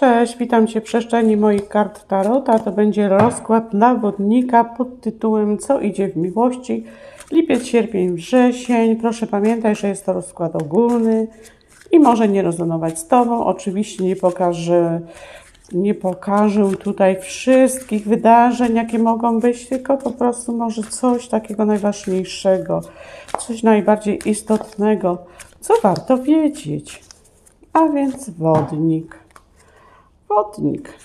Cześć, witam Cię w przestrzeni moich kart Tarota. To będzie rozkład dla wodnika pod tytułem Co idzie w miłości? Lipiec, sierpień, wrzesień. Proszę pamiętaj, że jest to rozkład ogólny i może nie rezonować z Tobą. Oczywiście nie pokażę, nie pokażę tutaj wszystkich wydarzeń, jakie mogą być, tylko po prostu może coś takiego najważniejszego, coś najbardziej istotnego, co warto wiedzieć. A więc wodnik. Wodnik.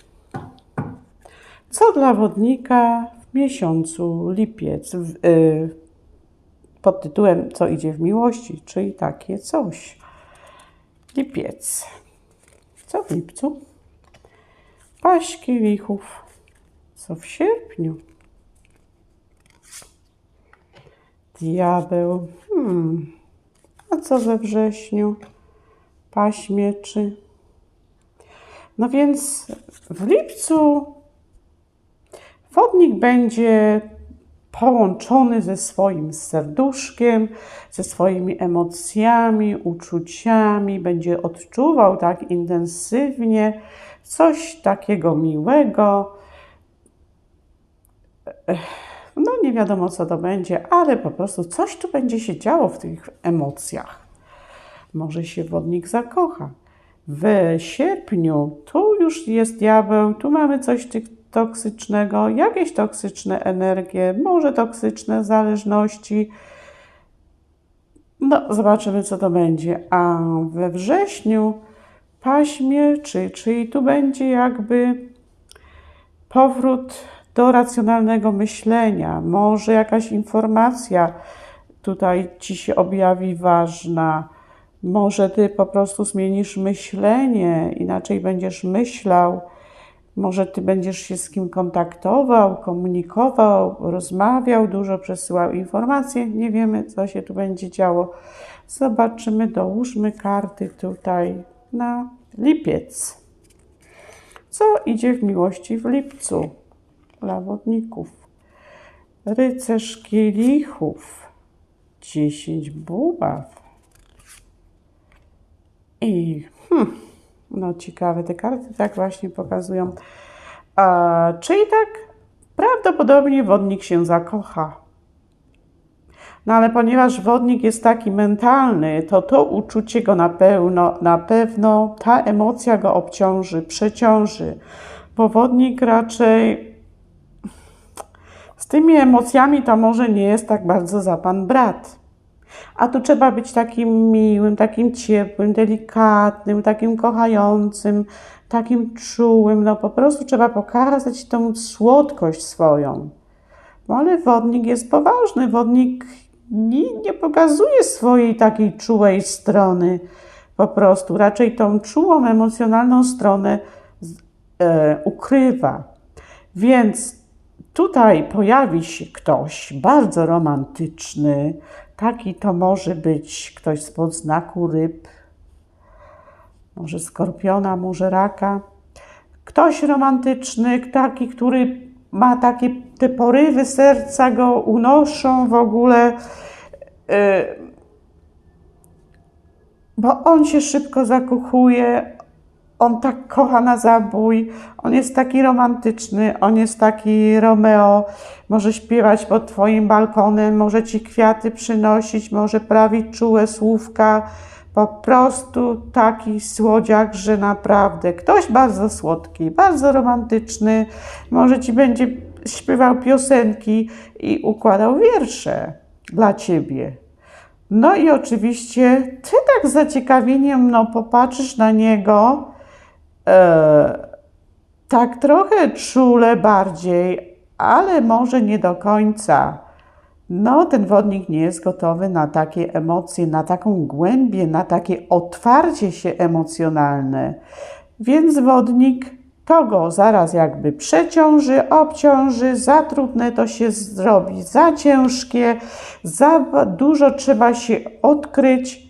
Co dla wodnika w miesiącu lipiec w, y, pod tytułem Co idzie w miłości, czyli takie coś. Lipiec. Co w lipcu? Paść kielichów. Co w sierpniu? Diabeł. Hmm. A co we wrześniu? Paść mieczy. No więc w lipcu wodnik będzie połączony ze swoim serduszkiem, ze swoimi emocjami, uczuciami, będzie odczuwał tak intensywnie coś takiego miłego. No nie wiadomo co to będzie, ale po prostu coś tu będzie się działo w tych emocjach. Może się wodnik zakocha w sierpniu tu już jest diabeł, tu mamy coś toksycznego, jakieś toksyczne energie, może toksyczne zależności. No, zobaczymy, co to będzie. A we wrześniu paśmie, czy, czyli tu będzie jakby powrót do racjonalnego myślenia. Może jakaś informacja tutaj ci się objawi ważna może ty po prostu zmienisz myślenie, inaczej będziesz myślał. Może ty będziesz się z kim kontaktował, komunikował, rozmawiał, dużo przesyłał informacje. Nie wiemy, co się tu będzie działo. Zobaczymy, dołóżmy karty tutaj na lipiec. Co idzie w miłości w lipcu dla wodników? Rycerz kielichów, dziesięć buław, i hmm, no ciekawe, te karty tak właśnie pokazują. A, czyli tak prawdopodobnie wodnik się zakocha. No ale ponieważ wodnik jest taki mentalny, to to uczucie go na pewno, na pewno ta emocja go obciąży, przeciąży. Bo wodnik raczej z tymi emocjami to może nie jest tak bardzo za pan brat. A tu trzeba być takim miłym, takim ciepłym, delikatnym, takim kochającym, takim czułym. No po prostu trzeba pokazać tą słodkość swoją. No ale wodnik jest poważny. Wodnik nie, nie pokazuje swojej takiej czułej strony. Po prostu raczej tą czułą, emocjonalną stronę e, ukrywa. Więc tutaj pojawi się ktoś bardzo romantyczny, Taki to może być ktoś spod znaku ryb, może skorpiona, może raka. Ktoś romantyczny, taki, który ma takie te porywy serca go unoszą w ogóle, yy, bo on się szybko zakochuje, on tak kocha na zabój, on jest taki romantyczny, on jest taki Romeo, może śpiewać pod Twoim balkonem, może Ci kwiaty przynosić, może prawić czułe słówka, po prostu taki słodziak, że naprawdę. Ktoś bardzo słodki, bardzo romantyczny, może Ci będzie śpiewał piosenki i układał wiersze dla Ciebie. No i oczywiście Ty tak z zaciekawieniem no, popatrzysz na niego, tak trochę czule bardziej, ale może nie do końca. No, ten wodnik nie jest gotowy na takie emocje, na taką głębię, na takie otwarcie się emocjonalne. Więc wodnik to go zaraz jakby przeciąży, obciąży, za trudne to się zrobi, za ciężkie, za dużo trzeba się odkryć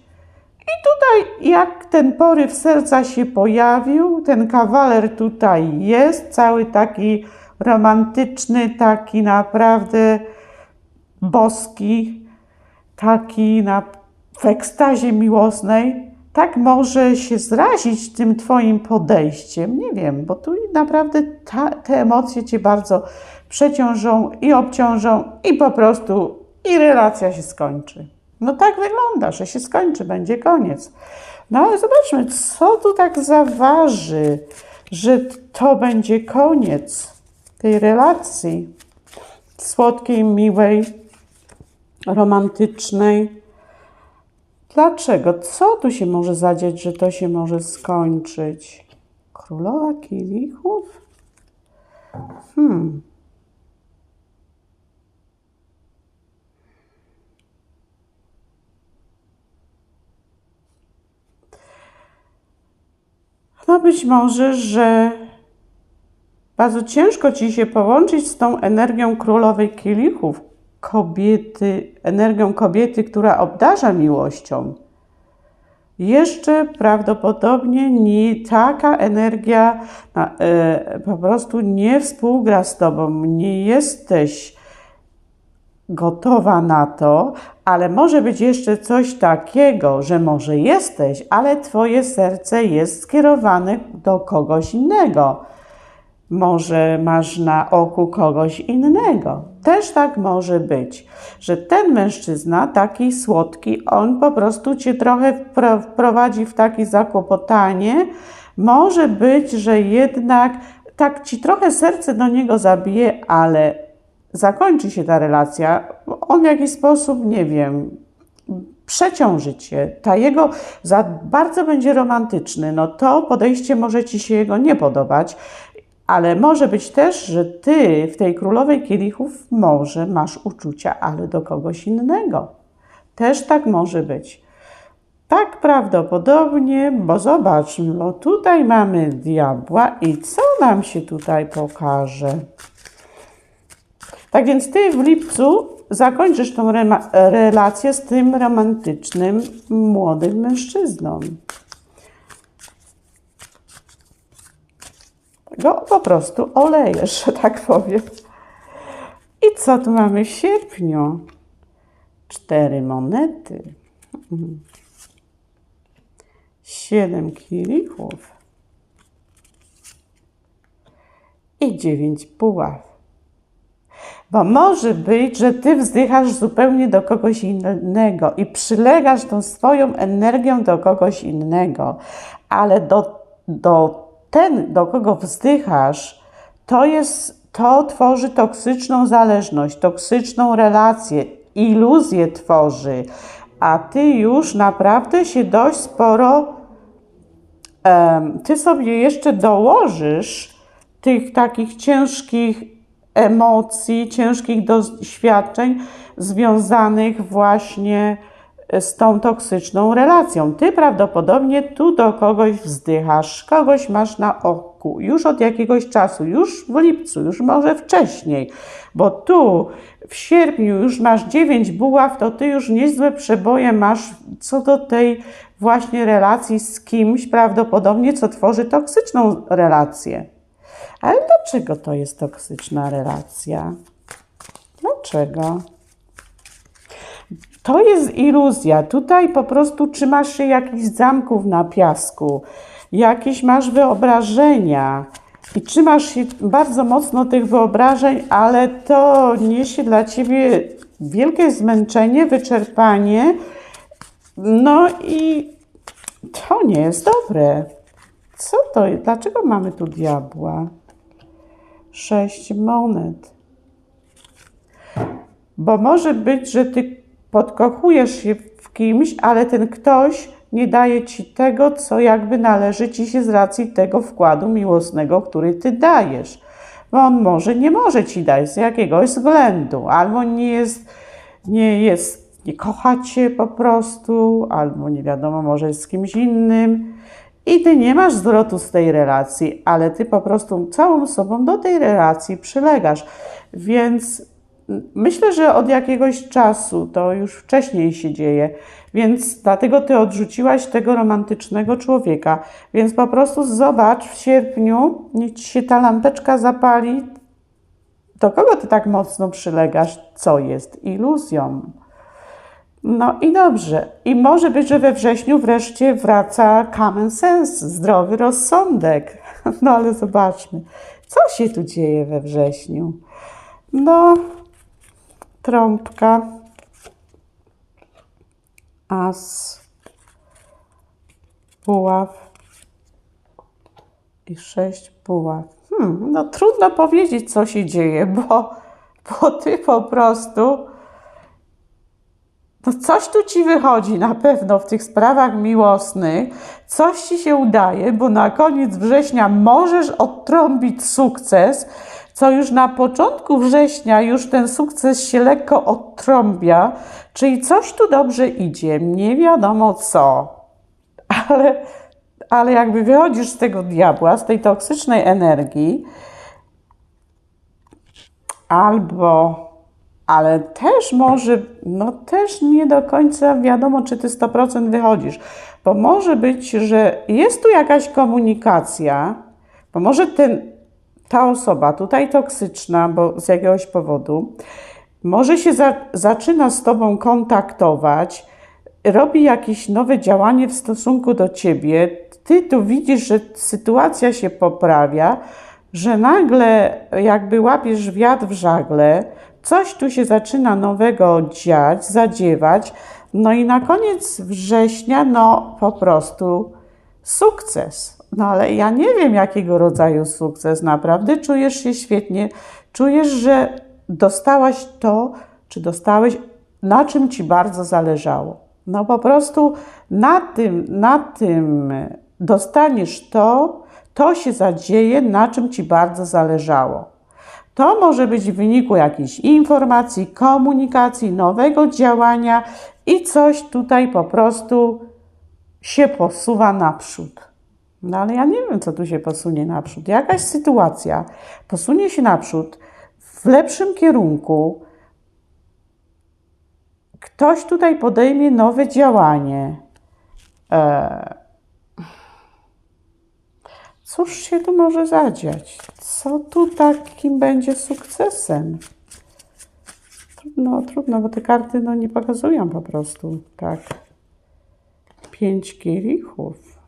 i tutaj, jak ten poryw serca się pojawił, ten kawaler tutaj jest, cały taki romantyczny, taki naprawdę boski, taki na, w ekstazie miłosnej, tak może się zrazić tym Twoim podejściem. Nie wiem, bo tu naprawdę ta, te emocje Cię bardzo przeciążą i obciążą, i po prostu i relacja się skończy. No tak wygląda, że się skończy, będzie koniec. No ale zobaczmy, co tu tak zaważy, że to będzie koniec tej relacji słodkiej, miłej, romantycznej. Dlaczego? Co tu się może zadziać, że to się może skończyć? Królowa kielichów? Hmm. No być może, że bardzo ciężko ci się połączyć z tą energią królowej kielichów, kobiety, energią kobiety, która obdarza miłością. Jeszcze prawdopodobnie nie taka energia e, po prostu nie współgra z tobą, nie jesteś gotowa na to, ale może być jeszcze coś takiego, że może jesteś, ale twoje serce jest skierowane do kogoś innego. Może masz na oku kogoś innego. Też tak może być, że ten mężczyzna, taki słodki, on po prostu cię trochę wprowadzi w takie zakłopotanie. Może być, że jednak tak ci trochę serce do niego zabije, ale zakończy się ta relacja, on w jakiś sposób, nie wiem, przeciąży cię, ta jego za bardzo będzie romantyczny, no to podejście może ci się jego nie podobać, ale może być też, że ty w tej królowej kielichów może masz uczucia, ale do kogoś innego. Też tak może być. Tak prawdopodobnie, bo zobacz, no tutaj mamy diabła i co nam się tutaj pokaże? Tak więc ty w lipcu zakończysz tą relację z tym romantycznym młodym mężczyzną. Go po prostu olejesz, że tak powiem. I co tu mamy w sierpniu? Cztery monety. Siedem kielichów. I dziewięć puław. Bo może być, że ty wzdychasz zupełnie do kogoś innego i przylegasz tą swoją energią do kogoś innego, ale do, do ten, do kogo wzdychasz, to jest, to tworzy toksyczną zależność, toksyczną relację, iluzję tworzy, a ty już naprawdę się dość sporo, um, ty sobie jeszcze dołożysz tych takich ciężkich emocji, ciężkich doświadczeń związanych właśnie z tą toksyczną relacją. Ty prawdopodobnie tu do kogoś wzdychasz, kogoś masz na oku już od jakiegoś czasu, już w lipcu, już może wcześniej, bo tu w sierpniu już masz dziewięć buław, to ty już niezłe przeboje masz co do tej właśnie relacji z kimś, prawdopodobnie co tworzy toksyczną relację. Ale dlaczego to jest toksyczna relacja? Dlaczego? To jest iluzja. Tutaj po prostu trzymasz się jakichś zamków na piasku, jakieś masz wyobrażenia i trzymasz się bardzo mocno tych wyobrażeń, ale to niesie dla ciebie wielkie zmęczenie, wyczerpanie. No i to nie jest dobre. Co to? Dlaczego mamy tu diabła? Sześć monet. Bo może być, że ty podkochujesz się w kimś, ale ten ktoś nie daje ci tego, co jakby należy ci się z racji tego wkładu miłosnego, który ty dajesz. Bo on może nie może ci dać z jakiegoś względu, albo nie jest, nie jest, nie kocha cię po prostu, albo nie wiadomo, może jest z kimś innym. I ty nie masz zwrotu z tej relacji, ale ty po prostu całą sobą do tej relacji przylegasz. Więc Myślę, że od jakiegoś czasu, to już wcześniej się dzieje, więc dlatego ty odrzuciłaś tego romantycznego człowieka. Więc po prostu zobacz w sierpniu, niech ci się ta lampeczka zapali. Do kogo ty tak mocno przylegasz? Co jest iluzją? No i dobrze. I może być, że we wrześniu wreszcie wraca common sense, zdrowy rozsądek. No ale zobaczmy, co się tu dzieje we wrześniu. No, trąbka, as, buław i sześć buław. Hmm, no trudno powiedzieć, co się dzieje, bo, bo ty po prostu no coś tu ci wychodzi na pewno w tych sprawach miłosnych, coś ci się udaje, bo na koniec września możesz odtrąbić sukces, co już na początku września już ten sukces się lekko odtrąbia, czyli coś tu dobrze idzie, nie wiadomo co, ale, ale jakby wychodzisz z tego diabła, z tej toksycznej energii, albo ale też może, no też nie do końca wiadomo, czy ty 100% wychodzisz, bo może być, że jest tu jakaś komunikacja, bo może ten, ta osoba tutaj toksyczna, bo z jakiegoś powodu, może się za, zaczyna z tobą kontaktować, robi jakieś nowe działanie w stosunku do ciebie, ty tu widzisz, że sytuacja się poprawia, że nagle jakby łapiesz wiatr w żagle, coś tu się zaczyna nowego dziać, zadziewać. No i na koniec września, no po prostu sukces. No ale ja nie wiem, jakiego rodzaju sukces. Naprawdę czujesz się świetnie, czujesz, że dostałaś to, czy dostałeś, na czym ci bardzo zależało. No po prostu na tym, na tym dostaniesz to, to się zadzieje, na czym ci bardzo zależało. To może być w wyniku jakiejś informacji, komunikacji, nowego działania i coś tutaj po prostu się posuwa naprzód. No ale ja nie wiem, co tu się posunie naprzód. Jakaś sytuacja posunie się naprzód w lepszym kierunku. Ktoś tutaj podejmie nowe działanie. Eee, Cóż się tu może zadziać? Co tu takim będzie sukcesem? Trudno, trudno, bo te karty no, nie pokazują po prostu tak. Pięć kielichów.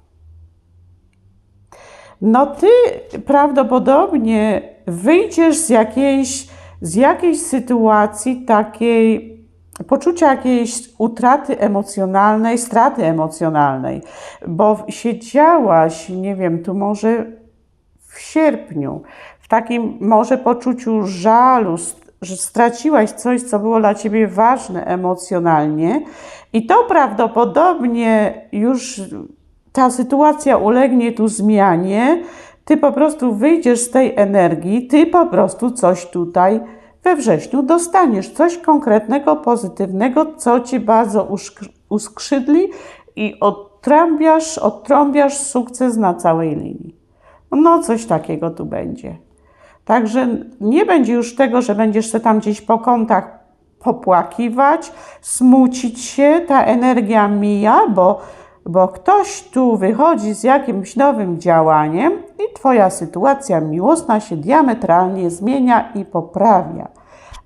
No ty prawdopodobnie wyjdziesz z jakiejś, z jakiejś sytuacji takiej poczucia jakiejś utraty emocjonalnej, straty emocjonalnej, bo siedziałaś, nie wiem, tu może w sierpniu, w takim może poczuciu żalu, że straciłaś coś, co było dla ciebie ważne emocjonalnie, i to prawdopodobnie już ta sytuacja ulegnie tu zmianie. Ty po prostu wyjdziesz z tej energii, ty po prostu coś tutaj we wrześniu dostaniesz coś konkretnego, pozytywnego, co ci bardzo uskrzydli i odtrąbiasz, odtrąbiasz sukces na całej linii. No, coś takiego tu będzie. Także nie będzie już tego, że będziesz się tam gdzieś po kątach popłakiwać, smucić się, ta energia mija, bo, bo ktoś tu wychodzi z jakimś nowym działaniem i Twoja sytuacja miłosna się diametralnie zmienia i poprawia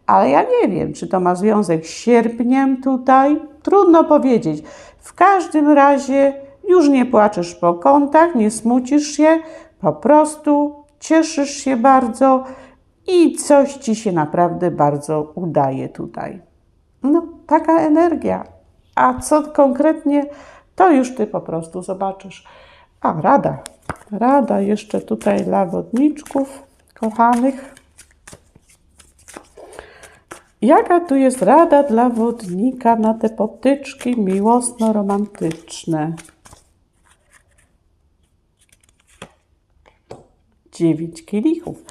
ale ja nie wiem, czy to ma związek z sierpniem tutaj. Trudno powiedzieć. W każdym razie już nie płaczesz po kątach, nie smucisz się, po prostu cieszysz się bardzo i coś ci się naprawdę bardzo udaje tutaj. No, taka energia. A co konkretnie, to już ty po prostu zobaczysz. A, rada. Rada jeszcze tutaj dla wodniczków kochanych. Jaka tu jest rada dla wodnika na te potyczki miłosno-romantyczne? Dziewięć kielichów.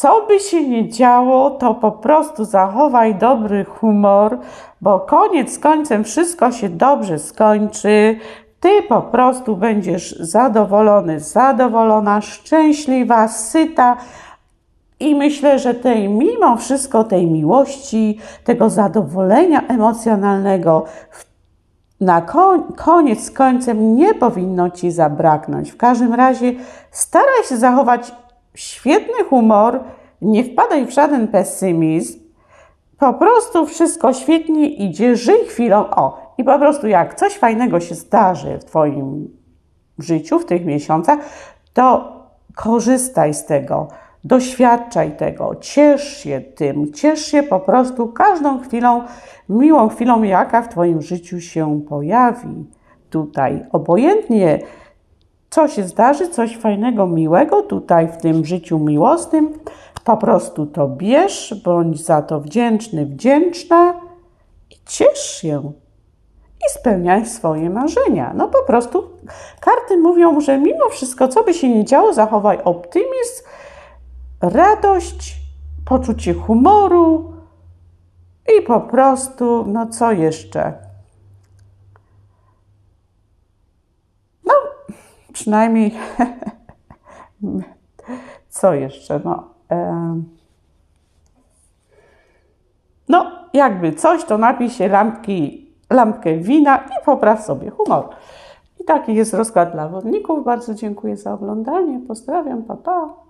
Co by się nie działo, to po prostu zachowaj dobry humor, bo koniec końcem wszystko się dobrze skończy. Ty po prostu będziesz zadowolony, zadowolona, szczęśliwa, syta, i myślę, że tej, mimo wszystko tej miłości, tego zadowolenia emocjonalnego, na koniec końcem nie powinno ci zabraknąć. W każdym razie staraj się zachować świetny humor, nie wpadaj w żaden pesymizm. po prostu wszystko świetnie idzie, żyj chwilą. O, i po prostu jak coś fajnego się zdarzy w Twoim życiu, w tych miesiącach, to korzystaj z tego, doświadczaj tego, ciesz się tym, ciesz się po prostu każdą chwilą, miłą chwilą, jaka w Twoim życiu się pojawi. Tutaj obojętnie, co się zdarzy, coś fajnego, miłego tutaj w tym życiu miłosnym, po prostu to bierz, bądź za to wdzięczny, wdzięczna i ciesz się i spełniaj swoje marzenia. No po prostu karty mówią, że mimo wszystko, co by się nie działo, zachowaj optymizm, radość, poczucie humoru i po prostu, no co jeszcze? No, przynajmniej, co jeszcze? No, em, no, jakby coś, to napij się lampki, lampkę wina i popraw sobie humor. I taki jest rozkład dla wodników. Bardzo dziękuję za oglądanie. Pozdrawiam, pa pa.